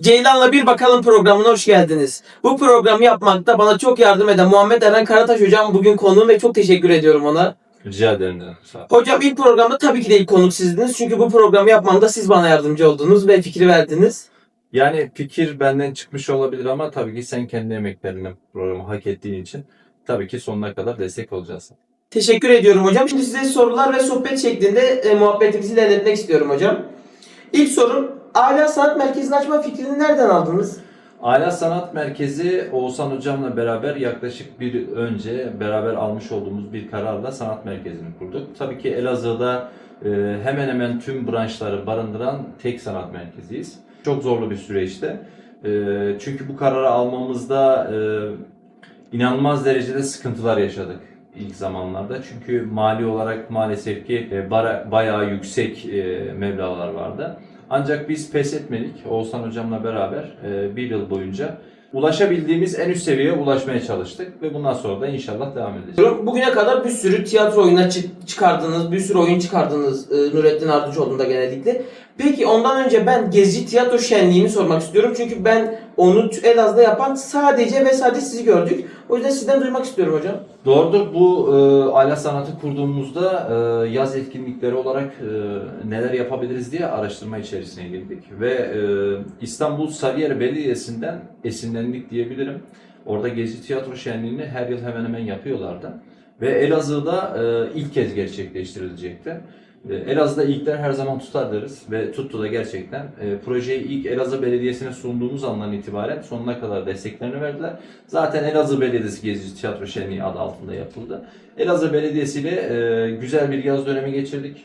Ceylan'la Bir Bakalım programına hoş geldiniz. Bu programı yapmakta bana çok yardım eden Muhammed Eren Karataş hocam bugün konuğum ve çok teşekkür ediyorum ona. Rica ederim. Sağ. Hocam ilk programda tabii ki de ilk konuk sizdiniz. Çünkü bu programı yapmamda siz bana yardımcı oldunuz ve fikri verdiniz. Yani fikir benden çıkmış olabilir ama tabii ki sen kendi emeklerinle programı hak ettiğin için tabii ki sonuna kadar destek olacaksın. Teşekkür ediyorum hocam. Şimdi size sorular ve sohbet şeklinde e, muhabbetimizi ilerletmek istiyorum hocam. İlk sorum Ala Sanat Merkezi'ni açma fikrini nereden aldınız? Ala Sanat Merkezi Oğuzhan Hocam'la beraber yaklaşık bir önce beraber almış olduğumuz bir kararla sanat merkezini kurduk. Tabii ki Elazığ'da e, hemen hemen tüm branşları barındıran tek sanat merkeziyiz. Çok zorlu bir süreçte. E, çünkü bu kararı almamızda e, inanılmaz derecede sıkıntılar yaşadık ilk zamanlarda. Çünkü mali olarak maalesef ki bayağı yüksek meblağlar vardı. Ancak biz pes etmedik. Oğuzhan hocamla beraber e, bir yıl boyunca ulaşabildiğimiz en üst seviyeye ulaşmaya çalıştık ve bundan sonra da inşallah devam edeceğiz. Bugüne kadar bir sürü tiyatro oyuna çık- çıkardınız, bir sürü oyun çıkardınız e, Nurettin Ardıçoğlu'nda genellikle. Peki ondan önce ben Gezi Tiyatro Şenliği'ni sormak istiyorum. Çünkü ben onu Elazığ'da yapan sadece ve sadece sizi gördük. O yüzden sizden duymak istiyorum hocam. Doğrudur. Bu e, aile sanatı kurduğumuzda e, yaz etkinlikleri olarak e, neler yapabiliriz diye araştırma içerisine girdik. Ve e, İstanbul Sarıyer Belediyesi'nden esinlendik diyebilirim. Orada Gezi Tiyatro Şenliği'ni her yıl hemen hemen yapıyorlardı. Ve Elazığ'da e, ilk kez gerçekleştirilecekti. E, Elazığ'da ilkler her zaman tutar deriz ve tuttu da gerçekten. E, projeyi ilk Elazığ Belediyesi'ne sunduğumuz andan itibaren sonuna kadar desteklerini verdiler. Zaten Elazığ Belediyesi Gezi Tiyatro Şenliği adı altında yapıldı. Elazığ Belediyesi ile e, güzel bir yaz dönemi geçirdik.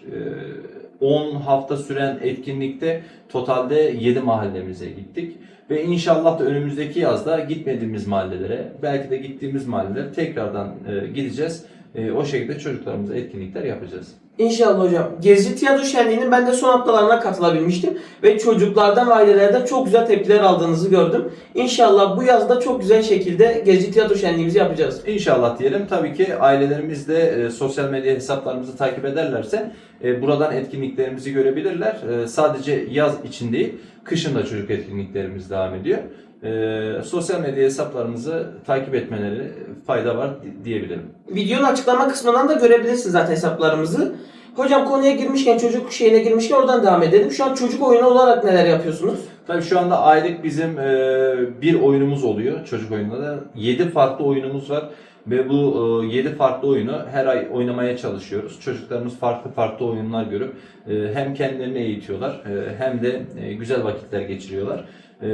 E, 10 hafta süren etkinlikte totalde 7 mahallemize gittik. Ve inşallah da önümüzdeki yazda gitmediğimiz mahallelere, belki de gittiğimiz mahallelere tekrardan e, gideceğiz. E, o şekilde çocuklarımıza etkinlikler yapacağız. İnşallah hocam. Gezi Tiyatro Şenliği'nin ben de son haftalarına katılabilmiştim. Ve çocuklardan ve ailelerden çok güzel tepkiler aldığınızı gördüm. İnşallah bu yazda çok güzel şekilde Gezi Tiyatro Şenliğimizi yapacağız. İnşallah diyelim. Tabii ki ailelerimiz de e, sosyal medya hesaplarımızı takip ederlerse e, buradan etkinliklerimizi görebilirler. E, sadece yaz için değil, kışın da çocuk etkinliklerimiz devam ediyor. E, sosyal medya hesaplarımızı takip etmeleri fayda var di- diyebilirim. Videonun açıklama kısmından da görebilirsiniz zaten hesaplarımızı. Hocam konuya girmişken, çocuk şeyine girmişken oradan devam edelim. Şu an çocuk oyunu olarak neler yapıyorsunuz? Tabii şu anda aylık bizim e, bir oyunumuz oluyor çocuk oyununda da. 7 farklı oyunumuz var ve bu 7 farklı oyunu her ay oynamaya çalışıyoruz. Çocuklarımız farklı farklı oyunlar görüp e, hem kendilerini eğitiyorlar e, hem de e, güzel vakitler geçiriyorlar. E,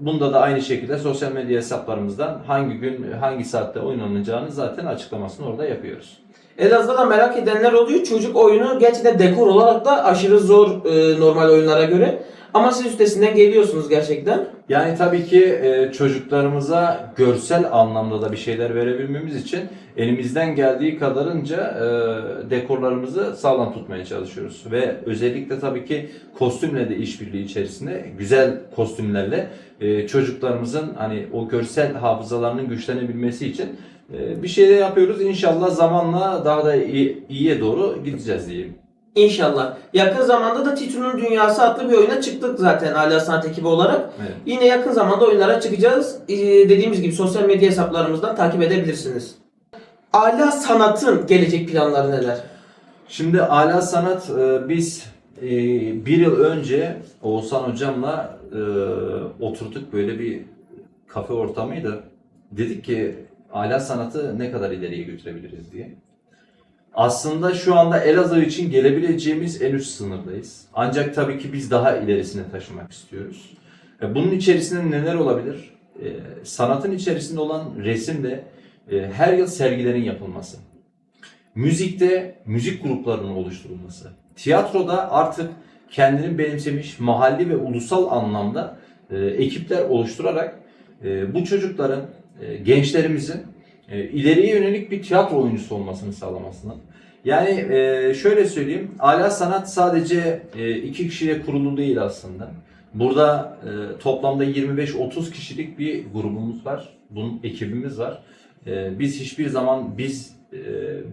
bunda da aynı şekilde sosyal medya hesaplarımızdan hangi gün hangi saatte oynanacağını zaten açıklamasını orada yapıyoruz. Elazığ'da da merak edenler oluyor. Çocuk oyunu gerçekten dekor olarak da aşırı zor e, normal oyunlara göre. Ama siz üstesinden geliyorsunuz gerçekten. Yani tabii ki e, çocuklarımıza görsel anlamda da bir şeyler verebilmemiz için elimizden geldiği kadarınca e, dekorlarımızı sağlam tutmaya çalışıyoruz. Ve özellikle tabii ki kostümle de işbirliği içerisinde güzel kostümlerle e, çocuklarımızın hani o görsel hafızalarının güçlenebilmesi için e, bir şeyler yapıyoruz. İnşallah zamanla daha da iyi, iyiye doğru gideceğiz diyeyim. İnşallah. Yakın zamanda da Titun'un Dünyası adlı bir oyuna çıktık zaten Ala Sanat ekibi olarak. Evet. Yine yakın zamanda oyunlara çıkacağız. Ee, dediğimiz gibi sosyal medya hesaplarımızdan takip edebilirsiniz. Ala Sanat'ın gelecek planları neler? Şimdi Ala Sanat e, biz e, bir yıl önce Oğuzhan hocamla e, oturduk böyle bir kafe ortamıydı. Dedik ki Ala Sanat'ı ne kadar ileriye götürebiliriz diye. Aslında şu anda Elazığ için gelebileceğimiz en üst sınırdayız. Ancak tabii ki biz daha ilerisine taşımak istiyoruz. E, Bunun içerisinde neler olabilir? E, Sanatın içerisinde olan resimde e, her yıl sergilerin yapılması müzikte müzik gruplarının oluşturulması, tiyatroda artık kendini benimsemiş mahalli ve ulusal anlamda ekipler oluşturarak bu çocukların, gençlerimizin e, ileriye yönelik bir tiyatro oyuncusu olmasını sağlamasını. Yani e, şöyle söyleyeyim, ala sanat sadece e, iki kişiyle kurulu değil aslında. Burada e, toplamda 25-30 kişilik bir grubumuz var, bunun ekibimiz var. E, biz hiçbir zaman biz e,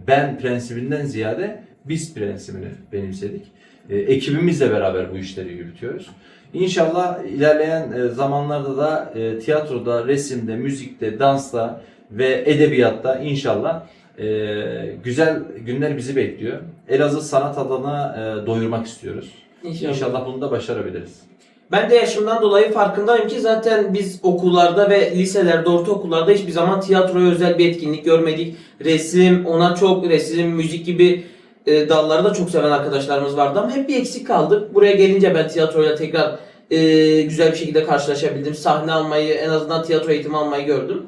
ben prensibinden ziyade biz prensibini benimsedik. E, ekibimizle beraber bu işleri yürütüyoruz. İnşallah ilerleyen e, zamanlarda da e, tiyatroda, resimde, müzikte, dansta ve edebiyatta inşallah e, güzel günler bizi bekliyor. Elazığ sanat alanına e, doyurmak istiyoruz. İnşallah. İnşallah bunu da başarabiliriz. Ben de yaşımdan dolayı farkındayım ki zaten biz okullarda ve liselerde, ortaokullarda hiçbir zaman tiyatroya özel bir etkinlik görmedik. Resim, ona çok resim, müzik gibi e, dalları da çok seven arkadaşlarımız vardı ama hep bir eksik kaldık. Buraya gelince ben tiyatroyla tekrar e, güzel bir şekilde karşılaşabildim. Sahne almayı, en azından tiyatro eğitimi almayı gördüm.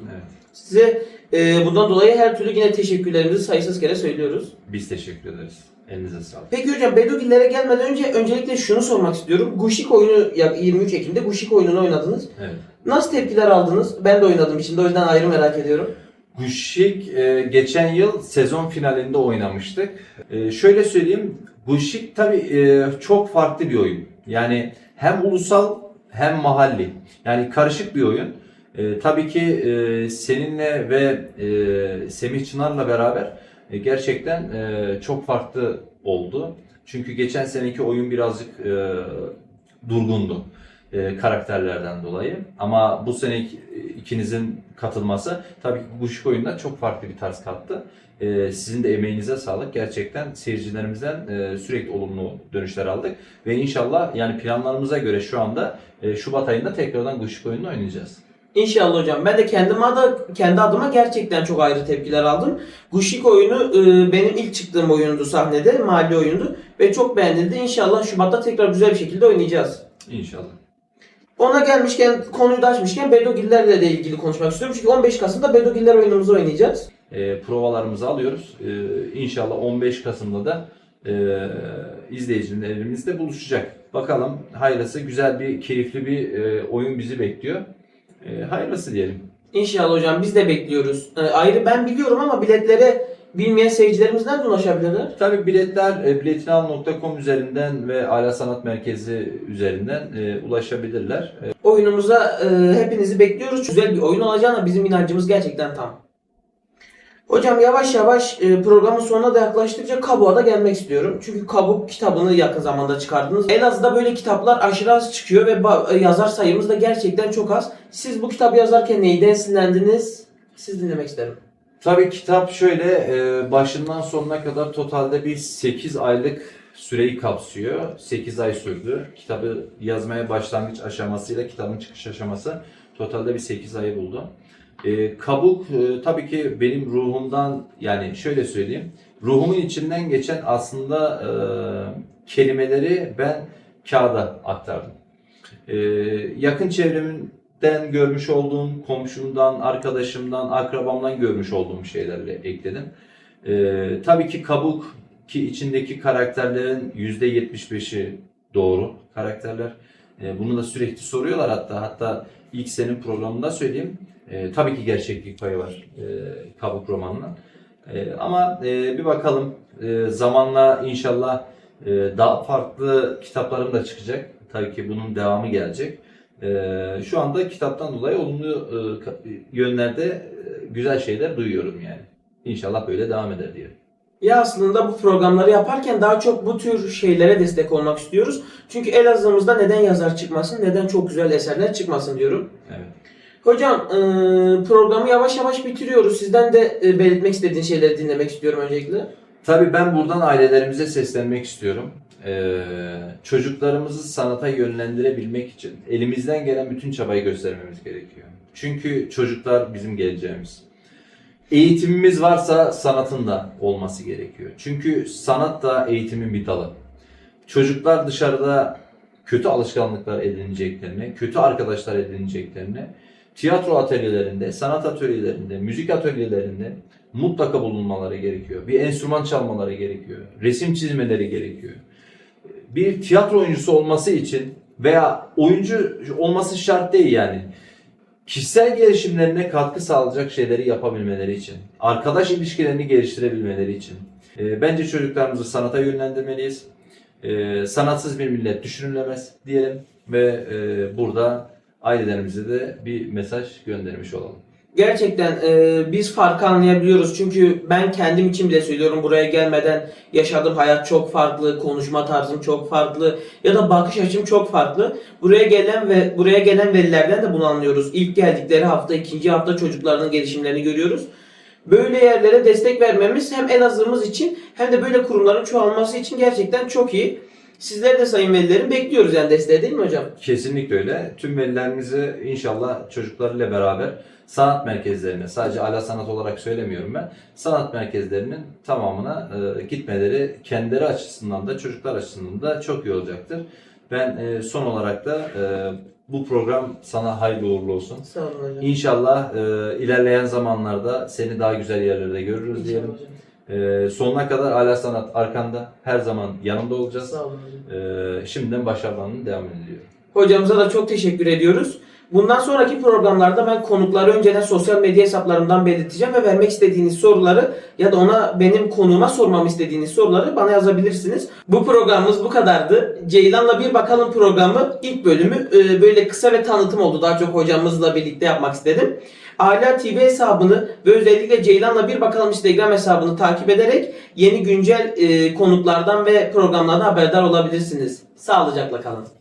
Size e, bundan dolayı her türlü yine teşekkürlerimizi sayısız kere söylüyoruz. Biz teşekkür ederiz. Elinize sağlık. Peki hocam Bedogillere gelmeden önce öncelikle şunu sormak istiyorum. Guşik oyunu ya 23 Ekim'de Guşik oyununu oynadınız. Evet. Nasıl tepkiler aldınız? Ben de oynadım içinde o yüzden ayrı merak ediyorum. Guşik e, geçen yıl sezon finalinde oynamıştık. E, şöyle söyleyeyim, Guşik tabii e, çok farklı bir oyun. Yani hem ulusal hem mahalli. Yani karışık bir oyun. E, tabii ki e, seninle ve e, Semih Çınar'la beraber e, gerçekten e, çok farklı oldu. Çünkü geçen seneki oyun birazcık e, durgundu e, karakterlerden dolayı. Ama bu sene ik- ikinizin katılması tabii ki bu şık oyunda çok farklı bir tarz kattı. E, sizin de emeğinize sağlık. Gerçekten seyircilerimizden e, sürekli olumlu dönüşler aldık. Ve inşallah yani planlarımıza göre şu anda e, Şubat ayında tekrardan bu şık oyununu oynayacağız. İnşallah hocam. Ben de kendim adı, kendi adıma gerçekten çok ayrı tepkiler aldım. Guşik oyunu e, benim ilk çıktığım oyundu sahnede. Mahalle oyundu. Ve çok beğenildi. İnşallah Şubat'ta tekrar güzel bir şekilde oynayacağız. İnşallah. Ona gelmişken, konuyu da açmışken Bedogillerle de ilgili konuşmak istiyorum. Çünkü 15 Kasım'da Bedogiller oyunumuzu oynayacağız. E, provalarımızı alıyoruz. E, inşallah 15 Kasım'da da e, izleyicilerimizle buluşacak. Bakalım hayırlısı güzel bir, keyifli bir e, oyun bizi bekliyor. E, hayırlısı diyelim. İnşallah hocam biz de bekliyoruz. E, ayrı ben biliyorum ama biletlere bilmeyen seyircilerimiz nereden ulaşabilirler? Tabii biletler e, biletinal.com üzerinden ve Ala Sanat Merkezi üzerinden e, ulaşabilirler. E, Oyunumuza e, hepinizi bekliyoruz. Güzel bir oyun olacağına bizim inancımız gerçekten tam. Hocam yavaş yavaş e, programın sonuna da yaklaştıkça Kabuğa da gelmek istiyorum. Çünkü Kabuk kitabını yakın zamanda çıkardınız. Elazığ'da böyle kitaplar aşırı az çıkıyor ve e, yazar sayımız da gerçekten çok az. Siz bu kitabı yazarken neyden esinlendiniz? Siz dinlemek isterim. Tabii kitap şöyle e, başından sonuna kadar totalde bir 8 aylık süreyi kapsıyor. 8 ay sürdü. Kitabı yazmaya başlangıç aşamasıyla kitabın çıkış aşaması totalde bir 8 ayı buldu. E, kabuk e, tabii ki benim ruhumdan yani şöyle söyleyeyim. Ruhumun içinden geçen aslında e, kelimeleri ben kağıda aktardım. E, yakın çevremden görmüş olduğum, komşumdan, arkadaşımdan, akrabamdan görmüş olduğum şeylerle ekledim. E, tabii ki kabuk ki içindeki karakterlerin %75'i doğru karakterler. E, bunu da sürekli soruyorlar hatta hatta ilk senin programında söyleyeyim. E, tabii ki gerçeklik payı var e, kabuk romanının. E, ama e, bir bakalım e, zamanla inşallah e, daha farklı kitaplarım da çıkacak. Tabii ki bunun devamı gelecek. E, şu anda kitaptan dolayı olumlu e, yönlerde e, güzel şeyler duyuyorum yani. İnşallah böyle devam eder diye. Ya aslında bu programları yaparken daha çok bu tür şeylere destek olmak istiyoruz. Çünkü Elazığ'ımızda neden yazar çıkmasın, neden çok güzel eserler çıkmasın diyorum. Evet. Hocam eee, programı yavaş yavaş bitiriyoruz. Sizden de e, belirtmek istediğin şeyleri dinlemek istiyorum öncelikle. Tabii ben buradan ailelerimize seslenmek istiyorum. Ee, çocuklarımızı sanata yönlendirebilmek için elimizden gelen bütün çabayı göstermemiz gerekiyor. Çünkü çocuklar bizim geleceğimiz. Eğitimimiz varsa sanatın da olması gerekiyor. Çünkü sanat da eğitimin bir dalı. Çocuklar dışarıda kötü alışkanlıklar edineceklerini, kötü arkadaşlar edineceklerini tiyatro atölyelerinde, sanat atölyelerinde, müzik atölyelerinde mutlaka bulunmaları gerekiyor. Bir enstrüman çalmaları gerekiyor. Resim çizmeleri gerekiyor. Bir tiyatro oyuncusu olması için veya oyuncu olması şart değil yani. Kişisel gelişimlerine katkı sağlayacak şeyleri yapabilmeleri için, arkadaş ilişkilerini geliştirebilmeleri için. e, bence çocuklarımızı sanata yönlendirmeliyiz. E, sanatsız bir millet düşünülemez diyelim ve e, burada ailelerimize de bir mesaj göndermiş olalım. Gerçekten e, biz farkı anlayabiliyoruz. Çünkü ben kendim için bile söylüyorum buraya gelmeden yaşadığım hayat çok farklı, konuşma tarzım çok farklı ya da bakış açım çok farklı. Buraya gelen ve buraya gelen velilerden de bunu anlıyoruz. İlk geldikleri hafta, ikinci hafta çocuklarının gelişimlerini görüyoruz. Böyle yerlere destek vermemiz hem Elazığ'ımız için hem de böyle kurumların çoğalması için gerçekten çok iyi. Sizler de sayın velilerim bekliyoruz yani desteği değil mi hocam? Kesinlikle öyle. Tüm velilerimizi inşallah çocuklarıyla beraber sanat merkezlerine, sadece ala sanat olarak söylemiyorum ben, sanat merkezlerinin tamamına e, gitmeleri kendileri açısından da çocuklar açısından da çok iyi olacaktır. Ben e, son olarak da e, bu program sana hayırlı uğurlu olsun. Sağ olun hocam. İnşallah e, ilerleyen zamanlarda seni daha güzel yerlerde görürüz diyelim. İnşallah hocam. E, sonuna kadar ala sanat arkanda her zaman yanında olacağız. Sağ olun hocam. E, şimdiden başarılarının devam ediliyor. Hocamıza da çok teşekkür ediyoruz. Bundan sonraki programlarda ben konukları önceden sosyal medya hesaplarımdan belirteceğim ve vermek istediğiniz soruları ya da ona benim konuğuma sormamı istediğiniz soruları bana yazabilirsiniz. Bu programımız bu kadardı. Ceylan'la Bir Bakalım programı ilk bölümü e, böyle kısa ve tanıtım oldu. Daha çok hocamızla birlikte yapmak istedim. Ala TV hesabını ve özellikle Ceylan'la Bir Bakalım Instagram hesabını takip ederek yeni güncel e, konuklardan ve programlardan haberdar olabilirsiniz. Sağlıcakla kalın.